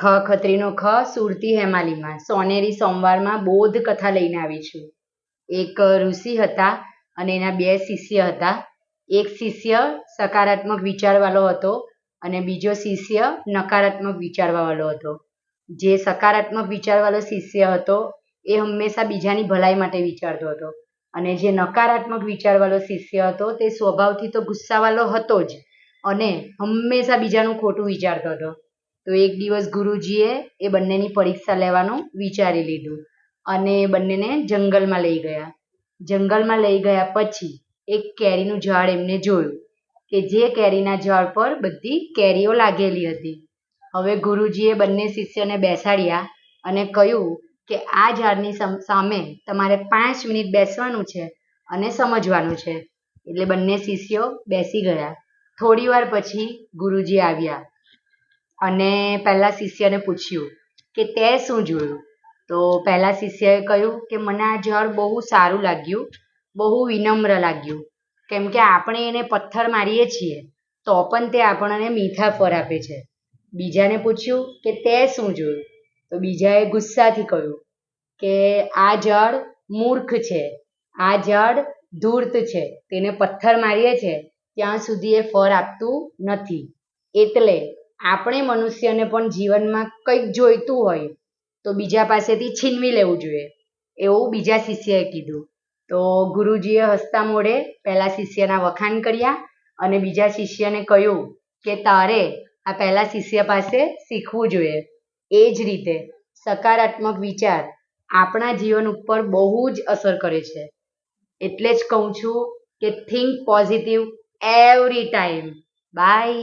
ખ, ખત્રીનો ખ, સુરતી હેમાલીમાં. સોનેરી સોમવારમાં બોધ કથા લઈને આવી છું. એક ઋષિ હતા અને એના બે શિષ્ય હતા. એક શિષ્ય સકારાત્મક વિચારવાળો હતો અને બીજો શિષ્ય નકારાત્મક વિચારવાવાળો હતો. જે સકારાત્મક વિચારવાળો શિષ્ય હતો, એ હંમેશા બીજાની ભલાઈ માટે વિચારતો હતો. અને જે નકારાત્મક વિચારવાળો શિષ્ય હતો, તે સ્વભાવથી તો ગુસ્સાવાળો હતો જ અને હંમેશા બીજાનું ખોટું વિચારતો હતો. તો એક દિવસ ગુરુજીએ એ બંનેની પરીક્ષા લેવાનું વિચારી લીધું અને એ બંનેને જંગલમાં લઈ ગયા. જંગલમાં લઈ ગયા પછી એક કેરીનું ઝાડ એમને જોયું કે જે કેરીના ઝાડ પર બધી કેરીઓ લાગેલી હતી. હવે ગુરુજીએ બંને શિષ્યને બેસાડ્યા અને કહ્યું કે આ ઝાડની સામે તમારે પાંચ મિનિટ બેસવાનું છે અને સમજવાનું છે. એટલે બંને શિષ્યો બેસી ગયા. થોડી વાર પછી ગુરુજી આવ્યા. અને પહેલા શિષ્યને પૂછ્યું કે તે શું જોયું? તો પહેલા શિષ્યએ કહ્યું કે મને આ જળ બહુ સારું લાગ્યું, બહુ વિનમ્ર લાગ્યું. કેમ કે આપણે એને પથ્થર મારીએ છીએ, તો પણ તે આપણને મીઠા ફળ આપે છે. બીજાને પૂછ્યું કે તે શું જોયું? તો બીજાએ ગુસ્સાથી કહ્યું કે આ જળ મૂર્ખ છે, આ જળ ધૂર્ત છે, તેને પથ્થર મારીએ છીએ ત્યાં સુધી એ ફળ આપતું નથી. એટલે આપણે મનુષ્યને પણ જીવનમાં કંઈક જોઈતું હોય, તો બીજા પાસેથી છીનવી લેવું જોઈએ. એવું બીજા શિષ્યએ કીધું. તો ગુરુજીએ હસતા મોઢે પહેલા શિષ્યના વખાણ કર્યા અને બીજા શિષ્યને કહ્યું કે, તારે આ પહેલા શિષ્ય પાસે શીખવું જોઈએ. એ જ રીતે સકારાત્મક વિચાર આપણા જીવન ઉપર બહુ જ અસર કરે છે. એટલે જ કહું છું કે think positive every time bye